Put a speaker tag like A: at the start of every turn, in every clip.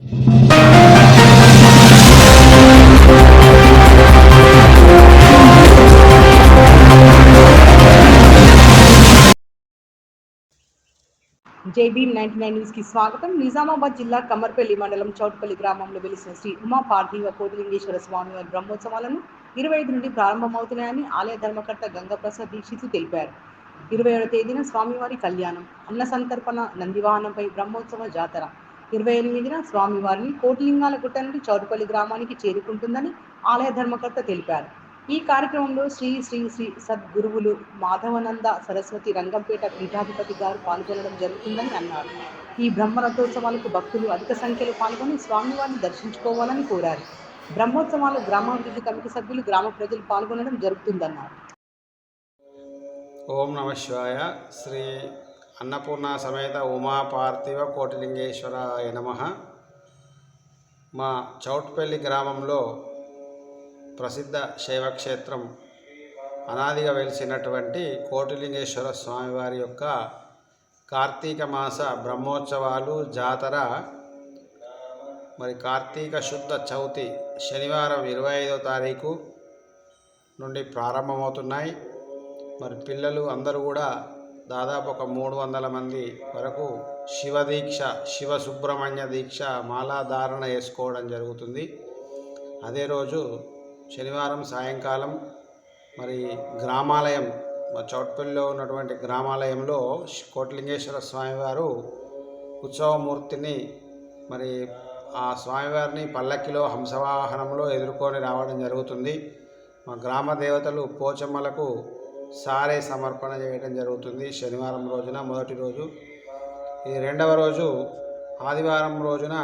A: జై Bhim ninety nine న్యూస్కి స్వాగతం. నిజామాబాద్ జిల్లా కమర్పల్లి మండలం చౌట్పల్లి గ్రామంలో వెలిసిన శ్రీ ఉమా పార్థివ కోటిలింగేశ్వర స్వామి వారి బ్రహ్మోత్సవాలను ఇరవై ఐదు నుండి ప్రారంభమవుతున్నాయని ఆలయ ధర్మకర్త గంగప్రసాద్ దీక్షితు తెలిపారు. ఇరవై ఏడవ తేదీన స్వామివారి కళ్యాణం అన్న సంతర్పణ నందివాహనంపై బ్రహ్మోత్సవ జాతర ఇరవై ఎనిమిదిన స్వామివారిని కోటిలింగాల గుట్ట నుండి చౌరుపల్లి గ్రామానికి చేరుకుంటుందని ఆలయ ధర్మకర్త తెలిపారు. ఈ కార్యక్రమంలో శ్రీ శ్రీ శ్రీ సద్గురువులు మాధవనంద సరస్వతి రంగంపేట పీఠాధిపతి గారు పాల్గొనడం జరుగుతుందని అన్నారు. ఈ బ్రహ్మరథోత్సవాలకు భక్తులు అధిక సంఖ్యలో పాల్గొని స్వామివారిని దర్శించుకోవాలని కోరారు. బ్రహ్మోత్సవాలు గ్రామాభివృద్ధి కమిటీ సభ్యులు గ్రామ ప్రజలు పాల్గొనడం జరుగుతుందన్నారు.
B: ఓం నమ శివాయ. శ్రీ అన్నపూర్ణ సమేత ఉమా పార్థివ కోటిలింగేశ్వరాయ నమ. మా చౌట్పల్లి గ్రామంలో ప్రసిద్ధ శైవక్షేత్రం అనాదిగా వెలిసినటువంటి కోటిలింగేశ్వర స్వామివారి యొక్క కార్తీక మాస బ్రహ్మోత్సవాలు జాతర మరి కార్తీక శుద్ధ చవితి శనివారం ఇరవై ఐదో తారీఖు నుండి ప్రారంభమవుతున్నాయి. మరి పిల్లలు అందరూ కూడా దాదాపు ఒక మూడు వందల మంది వరకు శివ దీక్ష శివ సుబ్రహ్మణ్య దీక్ష మాలాధారణ వేసుకోవడం జరుగుతుంది. అదే రోజు శనివారం సాయంకాలం మరి గ్రామాలయం మా చౌట్పల్లిలో ఉన్నటువంటి గ్రామాలయంలో కోట్లింగేశ్వర స్వామివారు ఉత్సవమూర్తిని మరి ఆ స్వామివారిని పల్లకిలో హంసవాహనంలో ఎదుర్కొని రావడం జరుగుతుంది. మా గ్రామ దేవతలు పోచమ్మలకు సారే సమర్పణ చేయడం జరుగుతుంది శనివారం రోజున మొదటి రోజు. ఈ రెండవ రోజు ఆదివారం రోజున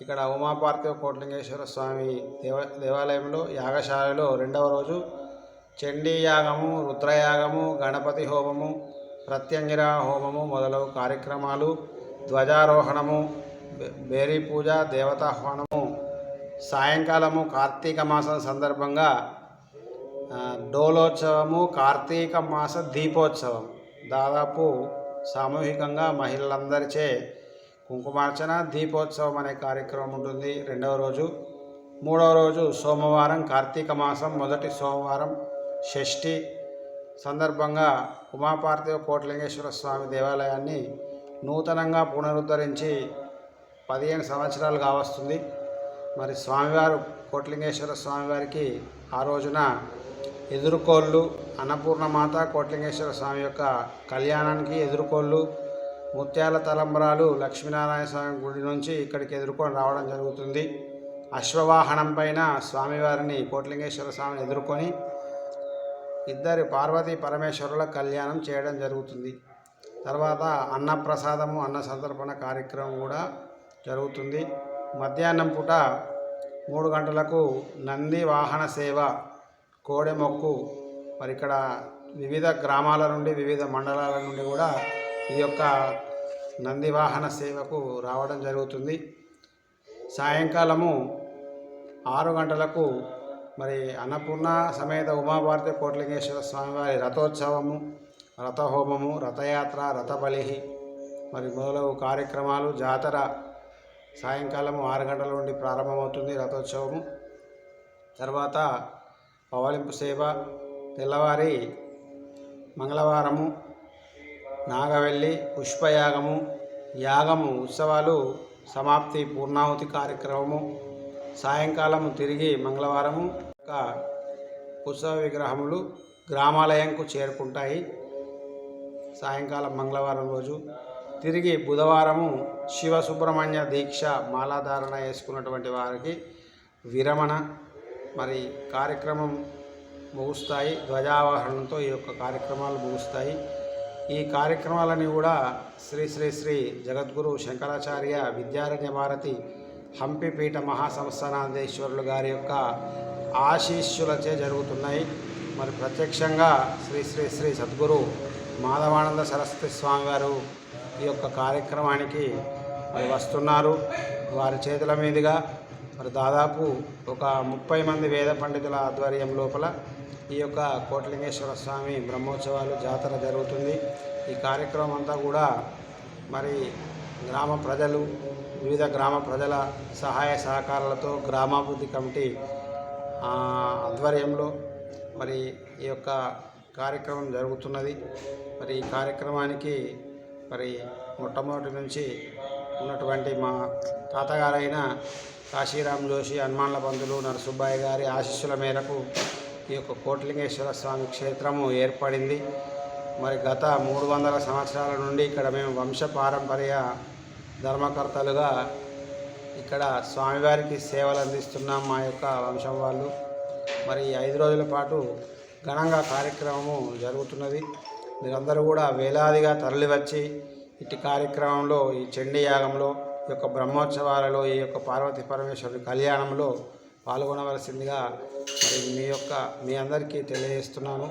B: ఇక్కడ ఉమాపార్థివ కోట్లింగేశ్వర స్వామి దేవ దేవాలయంలో యాగశాలలో రెండవ రోజు చండీ యాగము రుద్రయాగము గణపతి హోమము ప్రత్యంగిర హోమము మొదలగు కార్యక్రమాలు ధ్వజారోహణము బే- బేరీ పూజ దేవతాహ్వానము సాయంకాలము కార్తీక మాసం సందర్భంగా డోలోత్సవము కార్తీక మాస దీపోత్సవం. దాదాపు సామూహికంగా మహిళలందరిచే కుంకుమార్చన దీపోత్సవం అనే కార్యక్రమం ఉంటుంది. రెండవ రోజు. మూడవ రోజు సోమవారం కార్తీక మాసం మొదటి సోమవారం షష్ఠి. సందర్భంగా ఉమాపార్థివ కోట్లింగేశ్వర స్వామి దేవాలయాన్ని నూతనంగా పునరుద్ధరించి పదిహేను సంవత్సరాలు కావస్తుంది. మరి స్వామివారు కోట్లింగేశ్వర స్వామివారికి ఆ రోజున ఎదురుకోళ్ళు అన్నపూర్ణమాత కోట్లింగేశ్వర స్వామి యొక్క కళ్యాణానికి ఎదురుకోళ్ళు ముత్యాల తలంబరాలు లక్ష్మీనారాయణ స్వామి గుడి నుంచి ఇక్కడికి ఎదుర్కొని రావడం జరుగుతుంది. అశ్వవాహనం పైన స్వామివారిని కోట్లింగేశ్వర స్వామిని ఎదుర్కొని ఇద్దరి పార్వతీ పరమేశ్వరుల కళ్యాణం చేయడం జరుగుతుంది. తర్వాత అన్నప్రసాదము అన్న సంతర్పణ కార్యక్రమం కూడా జరుగుతుంది. మధ్యాహ్నం పూట మూడు గంటలకు నంది వాహన సేవ కోడె మొక్కు. మరి ఇక్కడ వివిధ గ్రామాల నుండి వివిధ మండలాల నుండి కూడా ఈ యొక్క నంది వాహన సేవకు రావడం జరుగుతుంది. సాయంకాలము ఆరు గంటలకు మరి అన్నపూర్ణ సమేత ఉమాభారతి కోట్లింగేశ్వర స్వామివారి రథోత్సవము రథహోమము రథయాత్ర రథబలి మరి మొదలగు కార్యక్రమాలు జాతర సాయంకాలం ఆరు గంటల నుండి ప్రారంభమవుతుంది రథోత్సవము. తర్వాత పవలింపు సేవ తెల్లవారి మంగళవారము నాగవెల్లి పుష్పయాగము యాగము ఉత్సవాలు సమాప్తి పూర్ణాహుతి కార్యక్రమము సాయంకాలం తిరిగి మంగళవారము యొక్క ఉత్సవ విగ్రహములు గ్రామాలయంకు చేరుకుంటాయి. సాయంకాలం మంగళవారం రోజు తిరిగి బుధవారము శివ సుబ్రహ్మణ్య దీక్ష మాలాధారణ వేసుకున్నటువంటి వారికి విరమణ మరి కార్యక్రమం ముగుస్తాయి. ధ్వజావహరణంతో ఈ యొక్క కార్యక్రమాలు ముగుస్తాయి. ఈ కార్యక్రమాలని కూడా శ్రీ శ్రీ శ్రీ జగద్గురు శంకరాచార్య విద్యారణ్య భారతి హంపిపీఠ మహాసంస్థానాధీశ్వరులు గారి యొక్క ఆశీస్సులచే జరుగుతున్నాయి. మరి ప్రత్యక్షంగా శ్రీ శ్రీ శ్రీ సద్గురు మాధవానంద సరస్వతి స్వామి గారు ఈ యొక్క కార్యక్రమానికి మరి వస్తున్నారు. వారి చేతుల మీదుగా మరి దాదాపు ఒక ముప్పై మంది వేద పండితుల ఆధ్వర్యం లోపల ఈ యొక్క కోటలింగేశ్వర స్వామి బ్రహ్మోత్సవాలు జాతర జరుగుతుంది. ఈ కార్యక్రమం అంతా కూడా మరి గ్రామ ప్రజలు వివిధ గ్రామ ప్రజల సహాయ సహకారాలతో గ్రామాభివృద్ధి కమిటీ ఆధ్వర్యంలో మరి ఈ యొక్క కార్యక్రమం జరుగుతున్నది. మరి ఈ కార్యక్రమానికి మరి మొట్టమొదటి నుంచి ఉన్నటువంటి మా తాతగారైన కాశీరాం జోషి హనుమాన్ల బంధులు నరసుబ్బాయి గారి ఆశీస్సుల మేరకు ఈ యొక్క కోటిలింగేశ్వర స్వామి క్షేత్రము ఏర్పడింది. మరి గత మూడు వందల సంవత్సరాల నుండి ఇక్కడ మేము వంశ పారంపర్య ధర్మకర్తలుగా ఇక్కడ స్వామివారికి సేవలు అందిస్తున్నాం మా యొక్క వంశం వాళ్ళు. మరి ఐదు రోజుల పాటు ఘనంగా కార్యక్రమము జరుగుతున్నది. మీరందరూ కూడా వేలాదిగా తరలివచ్చి ఇటు కార్యక్రమంలో ఈ చండీ యాగంలో ఈ యొక్క బ్రహ్మోత్సవాలలో ఈ యొక్క పార్వతీ పరమేశ్వరుడి కళ్యాణంలో పాల్గొనవలసిందిగా మరి మీ యొక్క మీ అందరికీ తెలియజేస్తున్నాను.